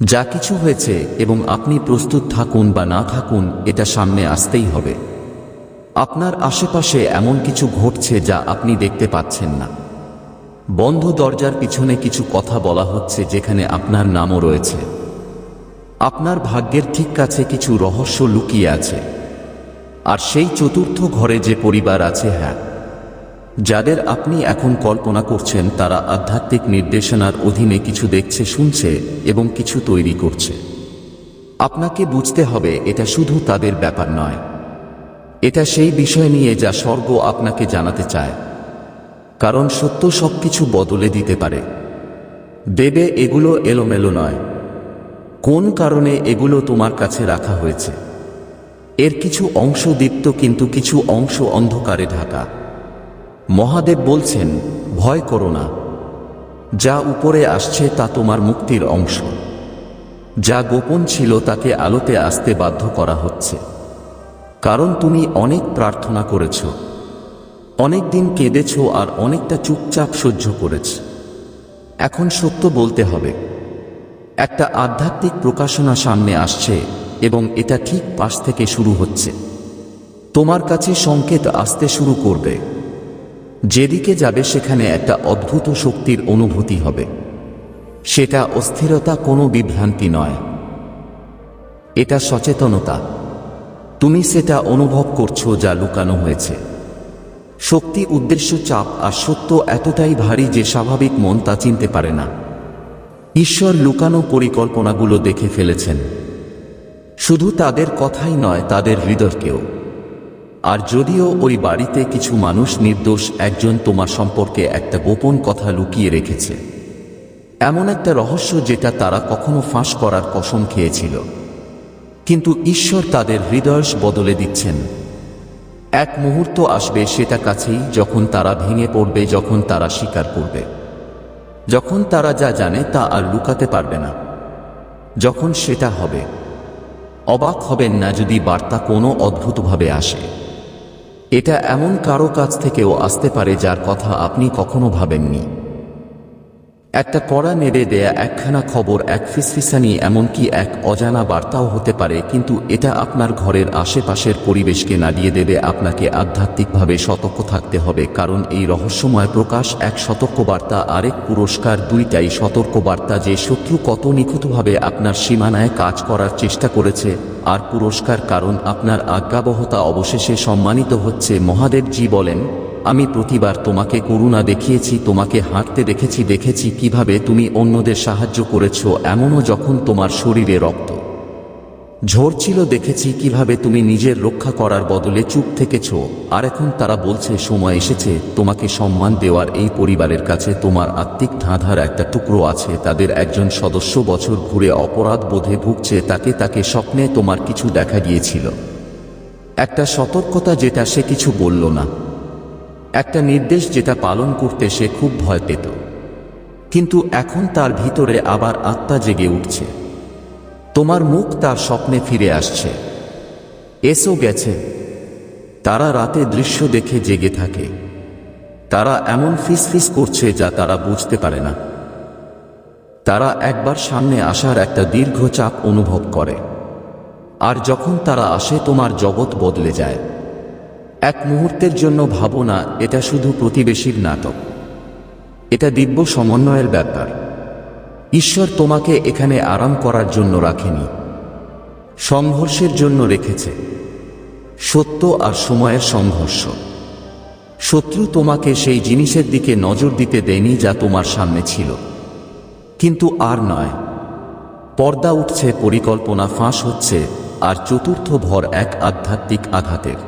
যা কিছু হয়েছে এবং আপনি প্রস্তুত থাকুন বা না থাকুন, এটা সামনে আসতেই হবে। আপনার আশেপাশে এমন কিছু ঘটছে যা আপনি দেখতে পাচ্ছেন না। বন্ধ দরজার পিছনে কিছু কথা বলা হচ্ছে যেখানে আপনার নামও রয়েছে। আপনার ভাগ্যের ঠিক কাছে কিছু রহস্য লুকিয়ে আছে। আর সেই চতুর্থ ঘরে যে পরিবার আছে হ্যাঁ যাদের আপনি এখন কল্পনা করছেন তারা আধ্যাত্মিক নির্দেশনার অধীনে কিছু দেখছে, শুনছে এবং কিছু তৈরি করছে। আপনাকে বুঝতে হবে, এটা শুধু তাদের ব্যাপার নয়। এটা সেই বিষয় নিয়ে যা স্বর্গ আপনাকে জানাতে চায়। কারণ সত্য সবকিছু বদলে দিতে পারে। দেবে, এগুলো এলোমেলো নয়। কোন কারণে এগুলো তোমার কাছে রাখা হয়েছে? এর কিছু অংশ দীপ্ত কিন্তু কিছু অংশ অন্ধকারে ঢাকা। মহাদেব বলছেন, ভয় করো না। যা উপরে আসছে তা তোমার মুক্তির অংশ। যা গোপন ছিল তাকে আলোতে আসতে বাধ্য করা হচ্ছে। কারণ তুমি অনেক প্রার্থনা করেছ। অনেক দিন কেঁদেছ আর অনেকটা চুপচাপ সহ্য করেছ। এখন সত্য বলতে হবে। একটা আধ্যাত্মিক প্রকাশনা সামনে আসছে এবং এটা ঠিক পাশ থেকে শুরু হচ্ছে। তোমার কাছে সংকেত আসতে শুরু করবে। যেদিকে যাবে সেখানে একটা অদ্ভুত শক্তির অনুভূতি হবে। সেটা অস্থিরতা কোনো বিভ্রান্তি নয়। এটা সচেতনতা। তুমি সেটা অনুভব করছ যা লুকানো হয়েছে। শক্তি, উদ্দেশ্য, চাপ আর সত্য এতটাই ভারী যে স্বাভাবিক মন তা চিনতে পারে না। ঈশ্বর লুকানো পরিকল্পনাগুলো দেখে ফেলেছেন। শুধু তাদের কথাই নয়, তাদের হৃদয়কেও। আর যদিও ওই বাড়িতে কিছু মানুষ নির্দোষ, একজন তোমার সম্পর্কে একটা গোপন কথা লুকিয়ে রেখেছে। এমন একটা রহস্য যেটা তারা কখনো ফাঁস করার কসম খেয়েছিল। কিন্তু ঈশ্বর তাদের হৃদয়স বদলে দিচ্ছেন। এক মুহূর্ত আসবে সেটা কাছেই যখন তারা ভেঙে পড়বে, যখন তারা স্বীকার করবে। যখন তারা যা জানে তা আর লুকাতে পারবে না। যখন সেটা হবে। অবাক হবেন না যদি বার্তা কোনো অদ্ভুতভাবে আসে। এটা এমন কারও কাছ থেকেও আসতে পারে যার কথা আপনি কখনো ভাবেননি। একটা কড়া নেড়ে দেয়া একখানা খবর এক ফিসফিসানি এমনকি এক অজানা বার্তাও হতে পারে, কিন্তু এটা আপনার ঘরের আশেপাশের পরিবেশকে নাড়িয়ে দেবে। আপনাকে আধ্যাত্মিকভাবে সতর্ক থাকতে হবে, কারণ এই রহস্যময় প্রকাশ এক সতর্কবার্তা, আরেক পুরস্কার দুইটাই সতর্কবার্তা যে শত্রু কত নিখুঁতভাবে আপনার সীমানায় কাজ করার চেষ্টা করেছে, আর পুরস্কার কারণ আপনার আজ্ঞাবহতা অবশেষে সম্মানিত হচ্ছে। মহাদেবজি বলেন আমি প্রতিবার তোমাকে করুণা দেখিয়েছি, তোমাকে হাঁটতে দেখেছি দেখেছি কীভাবে তুমি অন্যদের সাহায্য করেছ, এমনও যখন তোমার শরীরে রক্ত। ঝরছিল দেখেছি কীভাবে তুমি নিজের রক্ষা করার বদলে চুপ থেকেছ। আর এখন তারা বলছে, সময় এসেছে, তোমাকে সম্মান দেওয়ার এই পরিবারের কাছে তোমার আত্মিক ধাঁধার একটা টুকরো আছে, তাদের একজন সদস্য বছর ঘুরে অপরাধ বোধে ভুগছে, তাকে তাকে স্বপ্নে তোমার কিছু দেখা গিয়েছিল। একটা সতর্কতা যেটা সে কিছু বলল না। একটা নির্দেশ যেটা পালন করতে সে খুব ভয় পেত। কিন্তু এখন তার ভিতরে আবার আত্মা জেগে উঠছে। তোমার মুখ তার স্বপ্নে ফিরে আসছে। এসো গেছে। তারা রাতে দৃশ্য দেখে জেগে থাকে। তারা এমন ফিসফিস করছে যা তারা বুঝতে পারে না। তারা একবার সামনে আসার একটা দীর্ঘ চাপ অনুভব করে। আর যখন তারা আসে, তোমার জগৎ বদলে যায়। এক মুহূর্তের জন্য ভাবো না এটা শুধু প্রতিবেশীর নাটক। এটা দিব্য সমন্বয়ের ব্যাপার। ঈশ্বর তোমাকে এখানে আরাম করার জন্য রাখেনি। সংঘর্ষের জন্য রেখেছে। সত্য আর সময়ের সংঘর্ষ। শত্রু তোমাকে সেই জিনিসের দিকে নজর দিতে দেয়নি যা তোমার সামনে ছিল। কিন্তু আর নয়। পর্দা উঠছে, পরিকল্পনা ফাঁস হচ্ছে, আর চতুর্থ ভর এক আধ্যাত্মিক আঘাতের।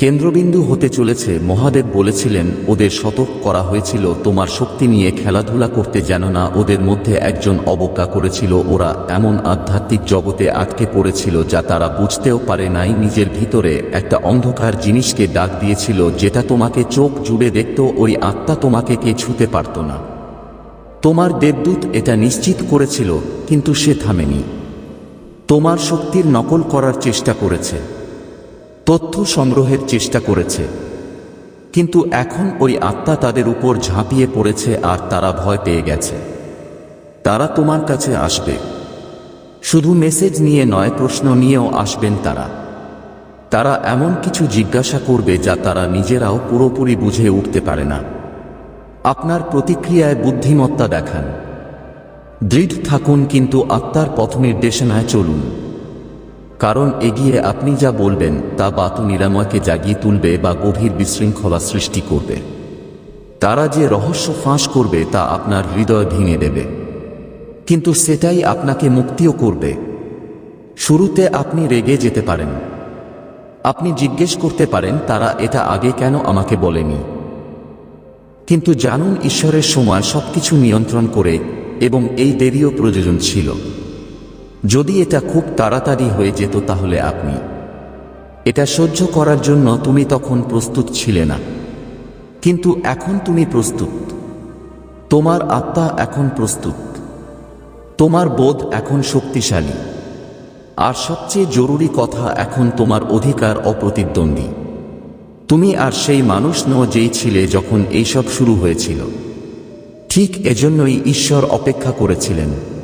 কেন্দ্রবিন্দু হতে চলেছে, মহাদেব বলেছিলেন, ওদের সতর্ক করা হয়েছিল, তোমার শক্তি নিয়ে খেলাধুলা করতে যেন না, ওদের মধ্যে একজন অবজ্ঞা করেছিল, ওরা এমন আধ্যাত্মিক জগতে আটকে পড়েছিল যা তারা বুঝতেও পারে নাই, নিজের ভিতরে একটা অন্ধকার জিনিসকে ডাক দিয়েছিল, যেটা তোমাকে চোখ জুড়ে দেখত ওই আত্মা তোমাকে কে ছুতে পারত না। তোমার দেবদূত এটা নিশ্চিত করেছিল, কিন্তু সে থামেনি। তোমার শক্তির নকল করার চেষ্টা করেছে। তথ্য সংগ্রহের চেষ্টা করেছে। কিন্তু এখন ওই আত্মা তাদের উপর ঝাঁপিয়ে পড়েছে আর তারা ভয় পেয়ে গেছে। তারা তোমার কাছে আসবে। শুধু মেসেজ নিয়ে নয়, প্রশ্ন নিয়েও আসবেন তারা। তারা এমন কিছু জিজ্ঞাসা করবে যা তারা নিজেরাও পুরোপুরি বুঝে উঠতে পারে না। আপনার প্রতিক্রিয়ায় বুদ্ধিমত্তা দেখান। দৃঢ় থাকুন, কিন্তু আত্মার পথ নির্দেশনায় চলুন। কারণ এগিয়ে আপনি যা বলবেন, তা বাতু নিরাময়কে জাগিয়ে তুলবে বা গভীর বিশৃঙ্খলা সৃষ্টি করবে। তারা যে রহস্য ফাঁস করবে, তা আপনার হৃদয় ভেঙে দেবে। কিন্তু সেটাই আপনাকে মুক্তিও করবে। শুরুতে আপনি রেগে যেতে পারেন। আপনি জিজ্ঞেস করতে পারেন, তারা এটা আগে কেন আমাকে বলেনি? কিন্তু জানুন ঈশ্বরের সময় সবকিছু নিয়ন্ত্রণ করে, এবং এই দেরিও প্রয়োজন ছিল। যদি এটা খুব তাড়াতাড়ি হয়ে যেত তাহলে আপনি এটা সহ্য করার জন্য তুমি তখন প্রস্তুত ছিলে না। কিন্তু এখন তুমি প্রস্তুত। তোমার আত্মা এখন প্রস্তুত। তোমার বোধ এখন শক্তিশালী। আর সবচেয়ে জরুরি কথা এখন তোমার অধিকার অপ্রতিদ্বন্দ্বী। তুমি আর সেই মানুষ নও যেই ছিলে যখন এইসব শুরু হয়েছিল। ঠিক এজন্যই ঈশ্বর অপেক্ষা করেছিলেন।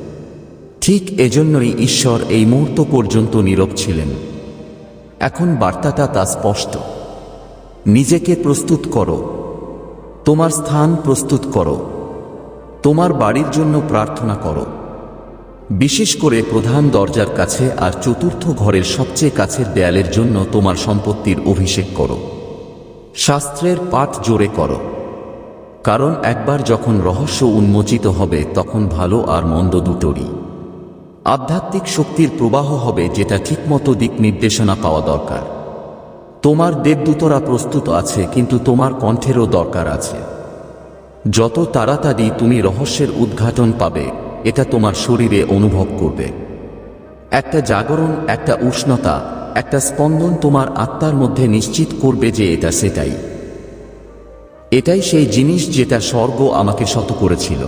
ঠিক এজন্যই ঈশ্বর এই মুহূর্ত পর্যন্ত নীরব ছিলেন। এখন বার্তাটা তা স্পষ্ট। নিজেকে প্রস্তুত করো। তোমার স্থান প্রস্তুত করো। তোমার বাড়ির জন্য প্রার্থনা করো। বিশেষ করে প্রধান দরজার কাছে আর চতুর্থ ঘরের সবচেয়ে কাছের দেয়ালের জন্য তোমার সম্পত্তির অভিষেক করো। শাস্ত্রের পাঠ জোরে করো। কারণ একবার যখন রহস্য উন্মোচিত হবে, তখন ভালো আর মন্দ দুটোরই। আধ্যাত্মিক শক্তির প্রবাহ হবে যেটা ঠিকমতো দিক নির্দেশনা পাওয়া দরকার। তোমার দেবদূতরা প্রস্তুত আছে, কিন্তু তোমার কণ্ঠেরও দরকার আছে। যত তাড়াতাড়ি তুমি রহস্যের উদ্ঘাটন পাবে, এটা তোমার শরীরে অনুভব করবে। একটা জাগরণ, একটা উষ্ণতা, একটা স্পন্দন তোমার আত্মার মধ্যে নিশ্চিত করবে যে এটা সেটাই। এটাই সেই জিনিস যেটা স্বর্গ আমাকে শত করেছিল।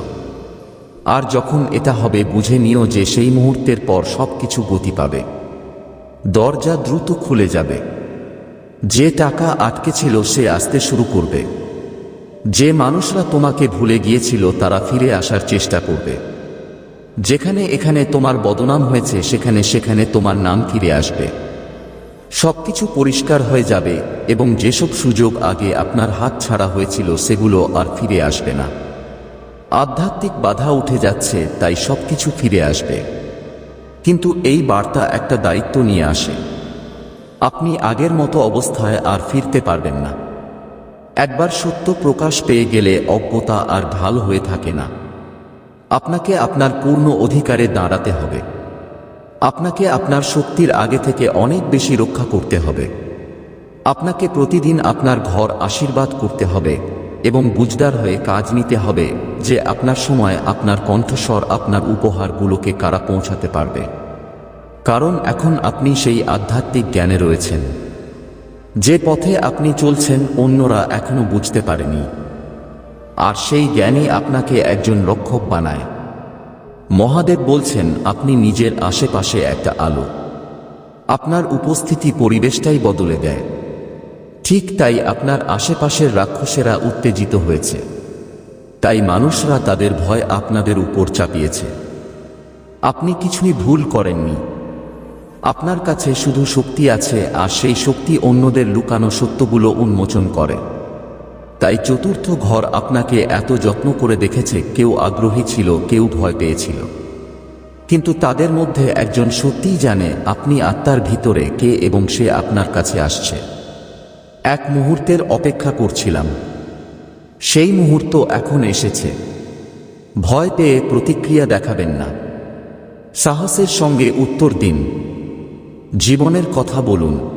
আর যখন এটা হবে, বুঝে নিও যে সেই মুহূর্তের পর সব কিছু গতি পাবে। দরজা দ্রুত খুলে যাবে। যে টাকা আটকে ছিল সে আসতে শুরু করবে। যে মানুষরা তোমাকে ভুলে গিয়েছিল, তারা ফিরে আসার চেষ্টা করবে। যেখানে এখানে তোমার বদনাম হয়েছে, সেখানে সেখানে তোমার নাম ফিরে আসবে। সবকিছু পরিষ্কার হয়ে যাবে এবং যেসব সুযোগ আগে আপনার হাত ছাড়া হয়েছিল, সেগুলো আর ফিরে আসবে না। আধ্যাত্মিক বাধা উঠে যাচ্ছে, তাই সবকিছু ফিরে আসবে। কিন্তু এই বার্তা একটা দায়িত্ব নিয়ে আসে। আপনি আগের মতো অবস্থায় আর ফিরতে পারবেন না। একবার সত্য প্রকাশ পেয়ে গেলে অজ্ঞতা আর ঢাল হয়ে থাকে না। আপনাকে আপনার পূর্ণ অধিকারে দাঁড়াতে হবে। আপনাকে আপনার শক্তির আগে থেকে অনেক বেশি রক্ষা করতে হবে। আপনাকে প্রতিদিন আপনার ঘর আশীর্বাদ করতে হবে। এবং বুঝদার হয়ে কাজ নিতে হবে যে আপনার সময় আপনার কণ্ঠস্বর আপনার উপহারগুলোকে কারা পৌঁছাতে পারবে। কারণ এখন আপনি সেই আধ্যাত্মিক জ্ঞানে রয়েছেন। যে পথে আপনি চলছেন অন্যরা এখনও বুঝতে পারেনি। আর সেই জ্ঞানই আপনাকে একজন রক্ষক বানায়। মহাদেব বলছেন, আপনি নিজের আশেপাশে একটা আলো। আপনার উপস্থিতি পরিবেশটাই বদলে দেয়। ঠিক তাই আপনার আশেপাশের রাক্ষসেরা উত্তেজিত হয়েছে। তাই মানুষরা তাদের ভয় আপনাদের উপর চাপিয়েছে। আপনি কিছুই ভুল করেননি। আপনার কাছে শুধু শক্তি আছে আর সেই শক্তি অন্যদের লুকানো সত্যগুলো উন্মোচন করে। তাই চতুর্থ ঘর আপনাকে এত যত্ন করে দেখেছে, কেউ আগ্রহী ছিল, কেউ ভয় পেয়েছিল। কিন্তু তাদের মধ্যে একজন সত্যিই জানে আপনি আত্মার ভিতরে কে এবং সে আপনার কাছে আসছে। এক মুহূর্তের অপেক্ষা করছিলাম। সেই মুহূর্ত এখন এসেছে। ভয় পেয়ে প্রতিক্রিয়া দেখাবেন না। সাহসের সঙ্গে উত্তর দিন। জীবনের কথা বলুন।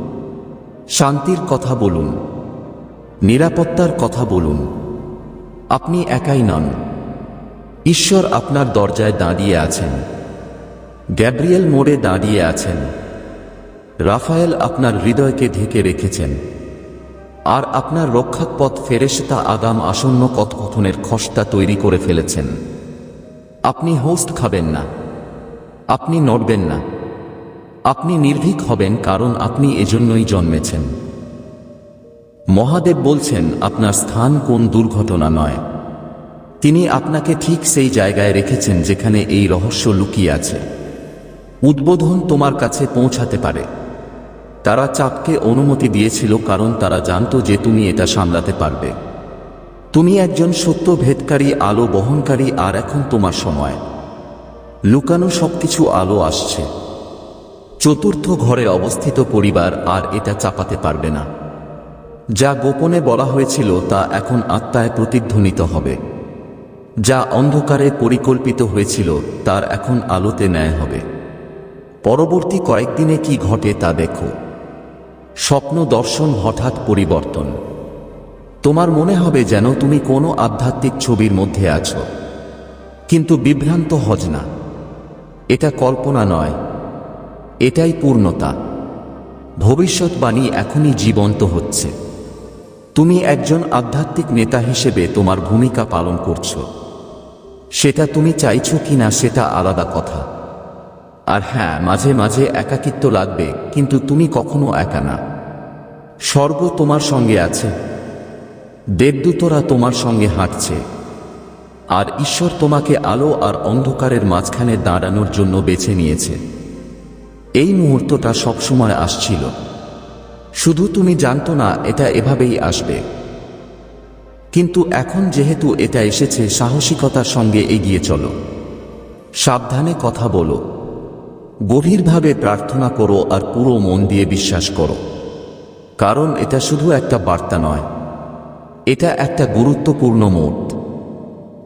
শান্তির কথা বলুন। নিরাপত্তার কথা বলুন। আপনি একাই নন। ঈশ্বর আপনার দরজায় দাঁড়িয়ে আছেন। গ্যাব্রিয়েল মোড়ে দাঁড়িয়ে আছেন। রাফায়েল আপনার হৃদয়কে ঢেকে রেখেছেন। আর আপনার রক্ষাক পথ ফেরেশতা আগাম আসন্ন কথকথনের খসটা তৈরি করে ফেলেছেন। আপনি হোস্ট খাবেন না। আপনি নড়বেন না। আপনি নির্ভীক হবেন কারণ আপনি এজন্যই জন্মেছেন। মহাদেব বলছেন, আপনার স্থান কোন দুর্ঘটনা নয়। তিনি আপনাকে ঠিক সেই জায়গায় রেখেছেন যেখানে এই রহস্য লুকিয়ে আছে। উদ্বোধন তোমার কাছে পৌঁছাতে পারে। তারা চাপকে অনুমতি দিয়েছিল কারণ তারা জানত যে তুমি এটা সামলাতে পারবে। তুমি একজন সত্য ভেদকারী, আলো বহনকারী, আর এখন তোমার সময়। লুকানো সবকিছু আলো আসছে। চতুর্থ ঘরে অবস্থিত পরিবার আর এটা চাপাতে পারবে না। যা গোপনে বলা হয়েছিল তা এখন আত্মায় প্রতিধ্বনিত হবে। যা অন্ধকারে পরিকল্পিত হয়েছিল তার এখন আলোতে ন্যায় হবে। পরবর্তী কয়েকদিনে কি ঘটে তা দেখো। স্বপ্ন দর্শন হঠাৎ পরিবর্তন। তোমার মনে হবে যেন তুমি কোনো আধ্যাত্মিক ছবির মধ্যে আছো। কিন্তু বিভ্রান্ত হজ না। এটা কল্পনা নয়। এটাই পূর্ণতা। ভবিষ্যৎবাণী এখনই জীবন্ত হচ্ছে। তুমি একজন আধ্যাত্মিক নেতা হিসেবে তোমার ভূমিকা পালন করছ। সেটা তুমি চাইছো কিনা সেটা আলাদা কথা। আর হ্যাঁ মাঝে মাঝে একাকিত্ব লাগবে, কিন্তু তুমি কখনো একা না। স্বর্গ তোমার সঙ্গে আছে, দেবদূতরা তোমার সঙ্গে হাঁটছে, আর ঈশ্বর তোমাকে আলো আর অন্ধকারের মাঝখানে দাঁড়ানোর জন্য বেছে নিয়েছে। এই মুহূর্তটা সবসময় আসছিল। শুধু তুমি জানতো না, এটা এভাবেই আসবে। কিন্তু এখন যেহেতু এটা এসেছে, সাহসিকতার সঙ্গে এগিয়ে চলো। সাবধানে কথা বলো। গভীরভাবে প্রার্থনা করো আর পুরো মন দিয়ে বিশ্বাস করো। কারণ এটা শুধু একটা বার্তা নয়। এটা একটা গুরুত্বপূর্ণ মোট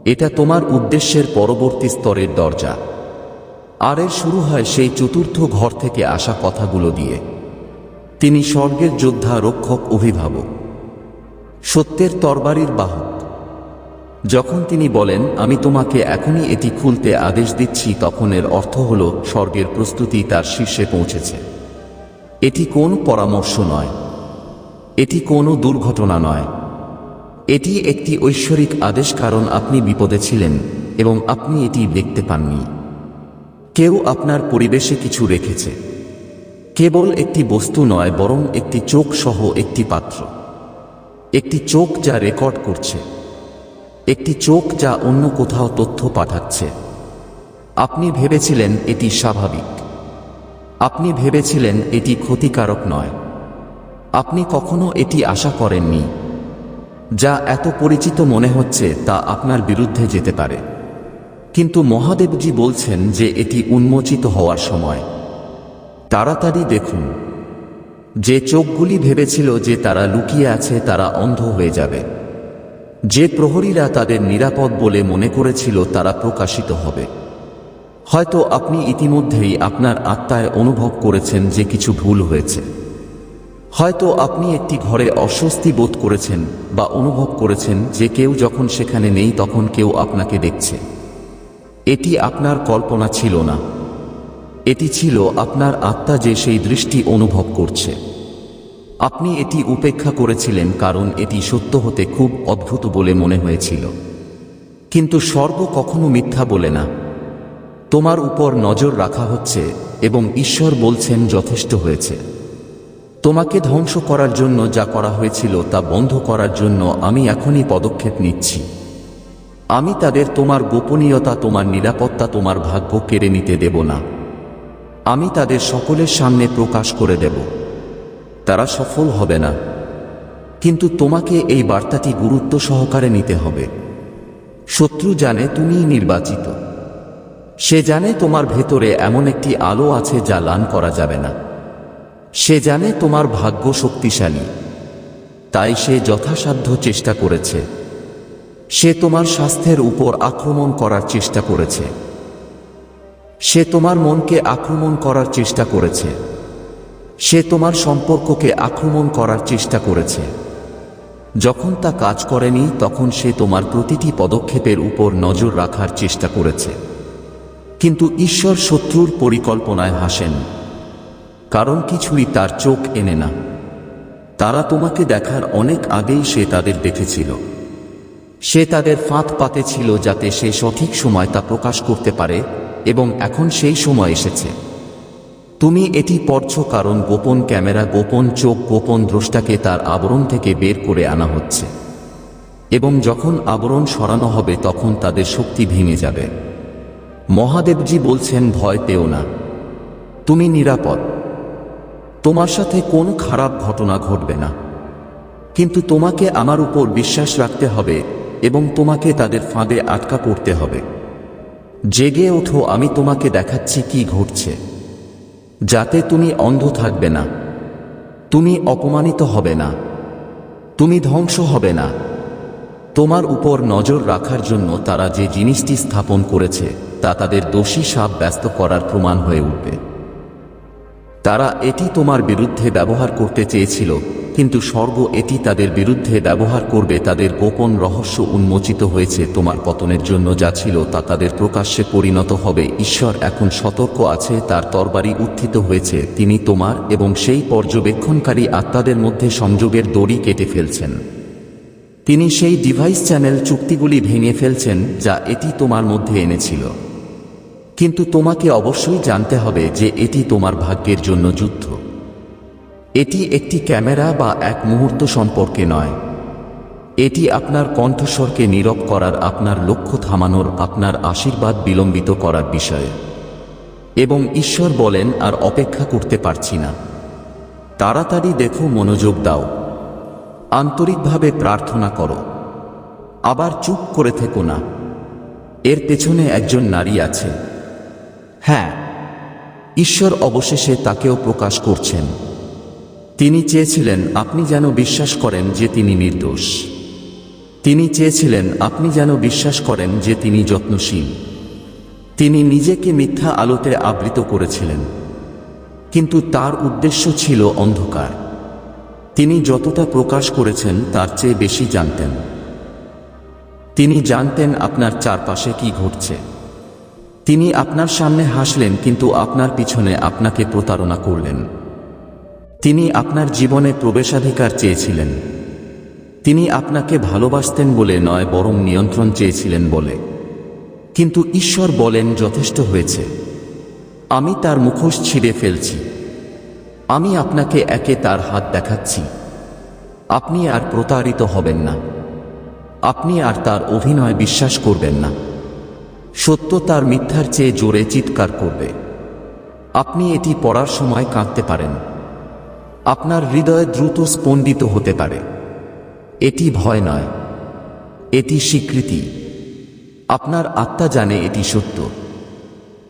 এটা তোমার উদ্দেশ্যের পরবর্তী স্তরের দরজা। আর এর শুরু হয় সেই চতুর্থ ঘর থেকে আসা কথাগুলো দিয়ে। তিনি স্বর্গের যোদ্ধা, রক্ষক, অভিভাবক। সত্যের তরবারির বাহক। যখন তিনি বলেন, আমি তোমাকে এখনই এটি খুলতে আদেশ দিচ্ছি তখন এর অর্থ হল, স্বর্গের প্রস্তুতি তার শীর্ষে পৌঁছেছে। এটি কোন পরামর্শ নয়। এটি কোনো দুর্ঘটনা নয়। এটি একটি ঐশ্বরিক আদেশ, কারণ আপনি বিপদে ছিলেন এবং আপনি এটি দেখতে পাননি। কেউ আপনার পরিবেশে কিছু রেখেছে। কেবল একটি বস্তু নয়, বরং একটি চোখ সহ একটি পাত্র। একটি চোখ যা রেকর্ড করছে। একটি চোখ যা অন্য কোথাও তথ্য পাঠাচ্ছে। আপনি ভেবেছিলেন এটি স্বাভাবিক। আপনি ভেবেছিলেন এটি ক্ষতিকারক নয়। আপনি কখনো এটি আশা করেননি, যা এত পরিচিত মনে হচ্ছে তা আপনার বিরুদ্ধে যেতে পারে। কিন্তু মহাদেবজি বলছেন যে এটি উন্মোচিত হওয়ার সময়। তাড়াতাড়ি দেখুন, যে চোখগুলি ভেবেছিল যে তারা লুকিয়ে আছে তারা অন্ধ হয়ে যাবে। যে প্রহরীরা তাদের নিরাপদ বলে মনে করেছিল তারা প্রকাশিত হবে। হয়তো আপনি ইতিমধ্যেই আপনার আত্মায় অনুভব করেছেন যে কিছু ভুল হয়েছে। হয়তো আপনি একটি ঘরে অস্বস্তি বোধ করেছেন বা অনুভব করেছেন যে কেউ যখন সেখানে নেই তখন কেউ আপনাকে দেখছে। এটি আপনার কল্পনা ছিল না। এটি ছিল আপনার আত্মা যে সেই দৃষ্টি অনুভব করছে। আপনি এটি উপেক্ষা করেছিলেন কারণ এটি সত্য হতে খুব অদ্ভুত বলে মনে হয়েছিল। কিন্তু স্বর্গ কখনো মিথ্যা বলে না। তোমার উপর নজর রাখা হচ্ছে এবং ঈশ্বর বলছেন যথেষ্ট হয়েছে। তোমাকে ধ্বংস করার জন্য যা করা হয়েছিল তা বন্ধ করার জন্য আমি এখনই পদক্ষেপ নিচ্ছি। আমি তাদের তোমার গোপনীয়তা, তোমার নিরাপত্তা, তোমার ভাগ্য কেড়ে নিতে দেব না। আমি তাদের সকলের সামনে প্রকাশ করে দেব। তারা সফল হবে না। কিন্তু তোমাকে এই বার্তাটি গুরুত্ব সহকারে নিতে হবে। শত্রু জানে তুমিই নির্বাচিত। সে জানে তোমার ভেতরে এমন একটি আলো আছে যা লান করা যাবে না। সে জানে তোমার ভাগ্য শক্তিশালী। তাই সে যথাসাধ্য চেষ্টা করেছে। সে তোমার স্বাস্থ্যের উপর আক্রমণ করার চেষ্টা করেছে। সে তোমার মনকে আক্রমণ করার চেষ্টা করেছে। সে তোমার সম্পর্ককে আক্রমণ করার চেষ্টা করেছে। যখন তা কাজ করেনি, তখন সে তোমার প্রতিটি পদক্ষেপের উপর নজর রাখার চেষ্টা করেছে। কিন্তু ঈশ্বর শত্রুর পরিকল্পনায় হাসেন, কারণ কিছুই তার চোখ এনে না। তারা তোমাকে দেখার অনেক আগেই সে তাদের দেখেছিল। সে তাদের ফাঁদ পাতে ছিল যাতে সে সঠিক সময় তা প্রকাশ করতে পারে এবং এখন সেই সময় এসেছে। তুমি এটি পড়ছ কারণ গোপন ক্যামেরা, গোপন চোখ, গোপন দ্রষ্টাকে তার আবরণ থেকে বের করে আনা হচ্ছে। এবং যখন আবরণ সরানো হবে, তখন তাদের শক্তি ভেঙে যাবে। মহাদেবজি বলছেন, ভয় পেও না। তুমি নিরাপদ। তোমার সাথে কোনো খারাপ ঘটনা ঘটবে না। কিন্তু তোমাকে আমার উপর বিশ্বাস রাখতে হবে এবং তোমাকে তাদের ফাঁদে আটকা পড়তে হবে। জেগে ওঠো, আমি তোমাকে দেখাচ্ছি কি ঘটছে। যাতে তুমি অন্ধ থাকবে না। তুমি অপমানিত হবে না। তুমি ধ্বংস হবে না। তোমার উপর নজর রাখার জন্য তারা যে জিনিসটি স্থাপন করেছে, তা তাদের দোষী সাপ ব্যস্ত করার প্রমাণ হয়ে উঠবে। তারা এটি তোমার বিরুদ্ধে ব্যবহার করতে চেয়েছিল কিন্তু স্বর্গ এটি তাদের বিরুদ্ধে ব্যবহার করবে, তাদের গোপন রহস্য উন্মোচিত হয়েছে, তোমার পতনের জন্য যা ছিল তা তাদের প্রকাশ্যে পরিণত হবে। ঈশ্বর এখন সতর্ক আছে, তার তরবারি উত্থিত হয়েছে, তিনি তোমার এবং সেই পর্যবেক্ষণকারী আত্মাদের মধ্যে সংযোগের দড়ি কেটে ফেলছেন। তিনি সেই ডিভাইস চ্যানেল চুক্তিগুলি ভেঙে ফেলছেন, যা এটি তোমার মধ্যে এনেছিল। কিন্তু তোমাকে অবশ্যই জানতে হবে যে এটি তোমার ভাগ্যের জন্য যুদ্ধ। এটি একটি ক্যামেরা বা এক মুহূর্ত সম্পর্কে নয়। এটি আপনার কণ্ঠস্বরকে নীরব করার, আপনার লক্ষ্য থামানোর, আপনার আশীর্বাদ বিলম্বিত করার বিষয়ে। এবং ঈশ্বর বলেন, আর অপেক্ষা করতে পারছি না। তাড়াতাড়ি দেখো, মনোযোগ দাও। আন্তরিকভাবে প্রার্থনা করো। আবার চুপ করে থেকো না। এর পেছনে একজন নারী আছে। হ্যাঁ ঈশ্বর অবশেষে তাকেও প্রকাশ করছেন। তিনি চেয়েছিলেন আপনি যেন বিশ্বাস করেন যে তিনি নির্দোষ। তিনি চেয়েছিলেন আপনি যেন বিশ্বাস করেন যে তিনি যত্নশীল। তিনি নিজেকে মিথ্যা আলোতে আবৃত করেছিলেন। কিন্তু তার উদ্দেশ্য ছিল অন্ধকার। তিনি যতটা প্রকাশ করেছেন তার চেয়ে বেশি জানতেন। তিনি জানতেন আপনার চারপাশে কি ঘটছে। তিনি আপনার সামনে হাসলেন কিন্তু আপনার পিছনে আপনাকে প্রতারণা করলেন। তিনি আপনার জীবনে প্রবেশাধিকার চেয়েছিলেন। তিনি আপনাকে ভালোবাসতেন বলে নয়, বরং নিয়ন্ত্রণ চেয়েছিলেন বলে। কিন্তু ঈশ্বর বলেন, যথেষ্ট হয়েছে। আমি তার মুখোশ ছিঁড়ে ফেলছি। আমি আপনাকে একে তার হাত দেখাচ্ছি। আপনি আর প্রতারিত হবেন না। আপনি আর তার অভিনয় বিশ্বাস করবেন না। সত্য তার মিথ্যার চেয়ে জোরে চিৎকার করবে। আপনি এটি পড়ার সময় কাঁদতে পারেন। আপনার হৃদয় দ্রুত স্পন্দিত হতে পারে। এটি ভয় নয়, এটি স্বীকৃতি। আপনার আত্মা জানে এটি সত্য।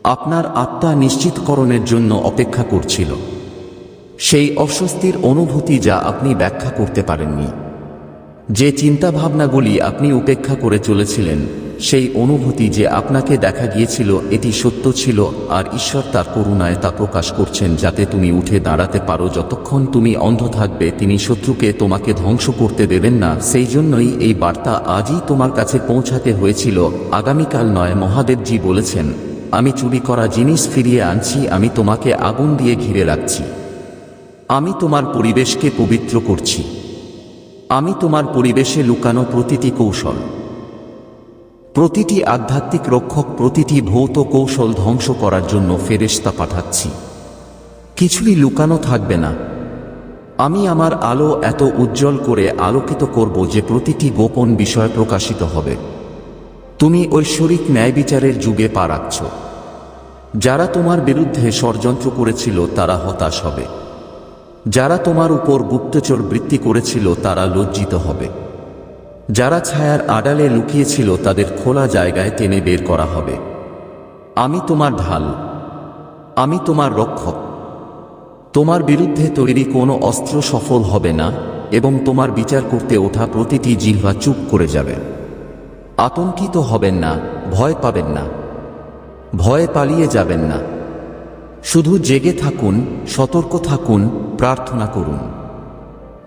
আপনার আত্মা নিশ্চিতকরণের জন্য অপেক্ষা করছিল। সেই অস্বস্তির অনুভূতি যা আপনি ব্যাখ্যা করতে পারেননি। যে চিন্তাভাবনাগুলি আপনি উপেক্ষা করে চলেছিলেন সেই অনুভূতি যে আপনাকে দেখা গিয়েছিল, এটি সত্য ছিল, আর ঈশ্বর তার করুণায় তা প্রকাশ করছেন যাতে তুমি উঠে দাঁড়াতে পারো যতক্ষণ তুমি অন্ধ থাকবে। তিনি শত্রুকে তোমাকে ধ্বংস করতে দেবেন না। সেই জন্যই এই বার্তা আজই তোমার কাছে পৌঁছাতে হয়েছিল। আগামীকাল নয়, মহাদেবজি বলেছেন, আমি চুরি করা জিনিস ফিরিয়ে আনছি, আমি তোমাকে আগুন দিয়ে ঘিরে রাখছি। আমি তোমার পরিবেশকে পবিত্র করছি। আমি তোমার পরিবেশে লুকানো প্রতিটি কৌশল। প্রতিটি আধ্যাত্মিক রক্ষক প্রতিটি ভৌত কৌশল ধ্বংস করার জন্য ফেরেস্তা পাঠাচ্ছি। কিছুই লুকানো থাকবে না। আমি আমার আলো এত উজ্জ্বল করে আলোকিত করব যে প্রতিটি গোপন বিষয় প্রকাশিত হবে। তুমি ঐশ্বরিক ন্যায় বিচারের যুগে পা রাখছ। যারা তোমার বিরুদ্ধে ষড়যন্ত্র করেছিল, তারা হতাশ হবে। যারা তোমার উপর গুপ্তচর বৃত্তি করেছিল, তারা লজ্জিত হবে। যারা ছায়ার আড়ালে লুকিয়েছিল তাদের খোলা জায়গায় টেনে বের করা হবে। আমি তোমার ঢাল। আমি তোমার রক্ষক। তোমার বিরুদ্ধে তৈরি কোনো অস্ত্র সফল হবে না এবং তোমার বিচার করতে ওঠা প্রতিটি জিহ্বা চুপ করে যাবে। আতঙ্কিত হবেন না, ভয় পাবেন না। ভয়ে পালিয়ে যাবেন না। শুধু জেগে থাকুন, সতর্ক থাকুন, প্রার্থনা করুন।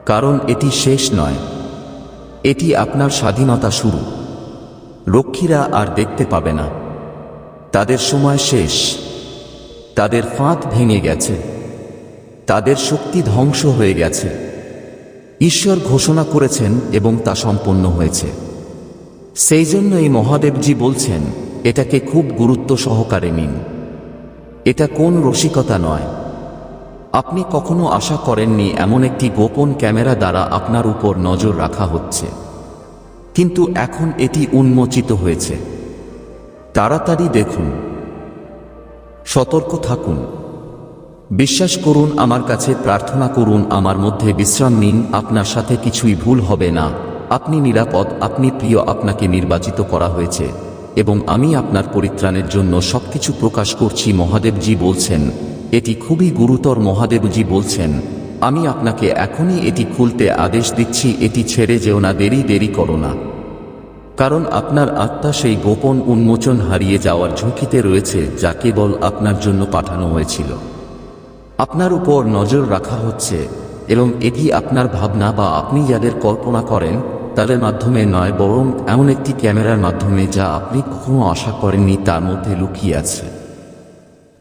কারণ এটি শেষ নয়। এটি আপনার স্বাধীনতা শুরু। রক্ষীরা আর দেখতে পাবে না। তাদের সময় শেষ। তাদের ফাঁদ ভেঙে গেছে। তাদের শক্তি ধ্বংস হয়ে গেছে। ঈশ্বর ঘোষণা করেছেন এবং তা সম্পন্ন হয়েছে। সেই জন্য এই মহাদেবজি বলছেন, এটাকে খুব গুরুত্ব সহকারে নিন। এটা কোন রসিকতা নয়। আপনি কখনো আশা করেননি এমন একটি গোপন ক্যামেরা দ্বারা আপনার উপর নজর রাখা হচ্ছে। কিন্তু এখন এটি উন্মোচিত হয়েছে। তাড়াতাড়ি দেখুন। সতর্ক থাকুন। বিশ্বাস করুন, আমার কাছে প্রার্থনা করুন, আমার মধ্যে বিশ্রাম নিন, আপনার সাথে কিছুই ভুল হবে না। আপনি নিরাপদ, আপনি প্রিয়, আপনাকে নির্বাচিত করা হয়েছে। এবং আমি আপনার পরিত্রাণের জন্য সবকিছু প্রকাশ করছি, মহাদেবজি বলছেন এটি খুবই গুরুতর মহাদেবজি বলছেন, আমি আপনাকে এখনই এটি খুলতে আদেশ দিচ্ছি, এটি ছেড়ে যেও না, দেরি দেরি করো না। কারণ আপনার আত্মা সেই গোপন উন্মোচন হারিয়ে যাওয়ার ঝুঁকিতে রয়েছে, যা কেবল আপনার জন্য পাঠানো হয়েছিল। আপনার উপর নজর রাখা হচ্ছে, এবং এটি আপনার ভাবনা বা আপনি যাদের কল্পনা করেন, তাদের মাধ্যমে নয়, বরং এমন একটি ক্যামেরার মাধ্যমে যা আপনি কখনো আশা করেননি তার মধ্যে লুকিয়ে আছে।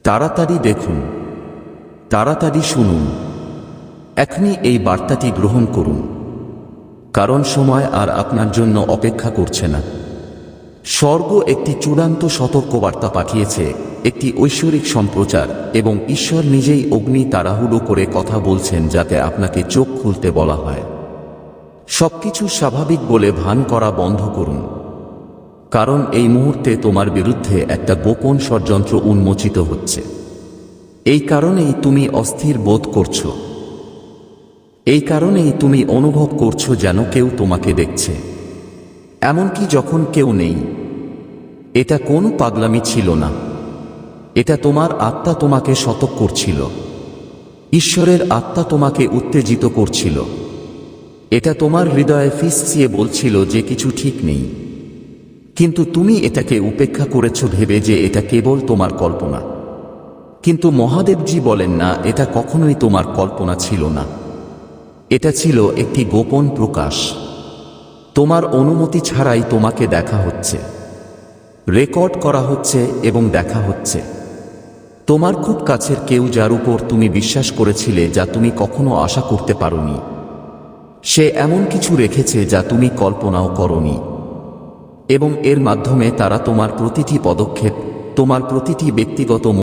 তাড়াতাড়ি দেখুন তাড়াতাড়ি শুনুন। এখনই এই বার্তাটি গ্রহণ করুন। কারণ সময় আর আপনার জন্য অপেক্ষা করছে না। স্বর্গ একটি চূড়ান্ত সতর্কবার্তা পাঠিয়েছে, একটি ঐশ্বরিক সম্প্রচার, এবং ঈশ্বর নিজেই অগ্নি তাড়াহুড়ো করে কথা বলছেন যাতে আপনাকে চোখ খুলতে বলা হয়। সবকিছু স্বাভাবিক বলে ভান করা বন্ধ করুন। কারণ এই মুহূর্তে তোমার বিরুদ্ধে একটা গোপন ষড়যন্ত্র উন্মোচিত হচ্ছে। এই কারণেই তুমি অস্থির বোধ করছ। এই কারণেই তুমি অনুভব করছ যেন কেউ তোমাকে দেখছে। এমনকি যখন কেউ নেই, এটা কোন পাগলামি ছিল না। এটা তোমার আত্মা তোমাকে শতক করছিল। ঈশ্বরের আত্মা তোমাকে উত্তেজিত করছিল। এটা তোমার হৃদয়ে ফিসছিয়ে বলছিল যে কিছু ঠিক নেই। কিন্তু তুমি এটাকে উপেক্ষা করেছ ভেবে যে এটা কেবল তোমার কল্পনা। কিন্তু মহাদেবজি বলেন না, এটা কখনোই তোমার কল্পনা ছিল না। এটা ছিল একটি গোপন প্রকাশ। তোমার অনুমতি ছাড়াই তোমাকে দেখা হচ্ছে। রেকর্ড করা হচ্ছে এবং দেখা হচ্ছে। তোমার খুব কাছের কেউ যার উপর তুমি বিশ্বাস করেছিলে যা তুমি কখনো আশা করতে পারোনি। সে এমন কিছু রেখেছে যা তুমি কল্পনাও করনি। এবং এর মাধ্যমে তারা তোমার প্রতিটি পদক্ষেপ, তোমার প্রতিটি ব্যক্তিগত